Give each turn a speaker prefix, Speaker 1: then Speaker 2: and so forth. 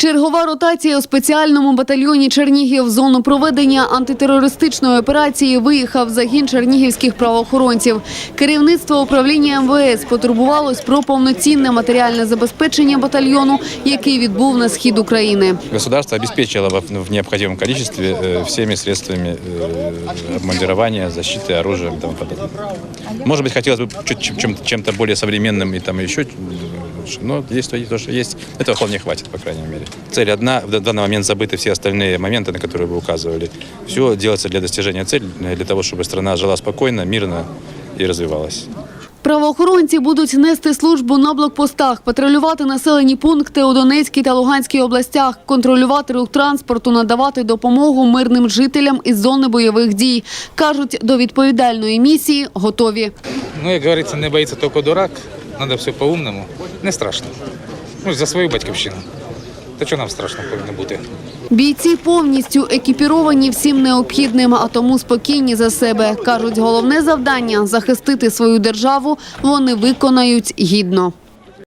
Speaker 1: Чергова ротація у спеціальному батальйоні Чернігів в зону проведення антитерористичної операції виїхав загін чернігівських правоохоронців. Керівництво управління МВС потурбувалось про повноцінне матеріальне забезпечення батальйону, який відбув на схід України.
Speaker 2: Государство обеспечило во- в необходимом количестве э, всеми средствами э, обмундирования, защиты, оружием и тому подобное. Может быть, хотелось бы чуть чем- чем- чем-то более современным и там еще лучше, но есть то, то, что есть. Этого вполне хватит, по крайней мере. Цель одна, в данный момент забыты все остальные моменты, на которые вы указывали. Все делается для достижения цели, для того, чтобы страна жила спокойно, мирно и развивалась.
Speaker 1: Правоохоронці будуть нести службу на блокпостах, патрулювати населені пункти у Донецькій та Луганській областях, контролювати рух транспорту, надавати допомогу мирним жителям із зони бойових дій. Кажуть, до відповідальної місії готові.
Speaker 3: Ну, як говориться, не боїться тільки дурак, треба все по-умному. Не страшно. Ну, за свою батьківщину. Та що нам страшно повинно бути?
Speaker 1: Бійці повністю екіпіровані всім необхідним, а тому спокійні за себе. Кажуть, головне завдання захистити свою державу вони виконають гідно.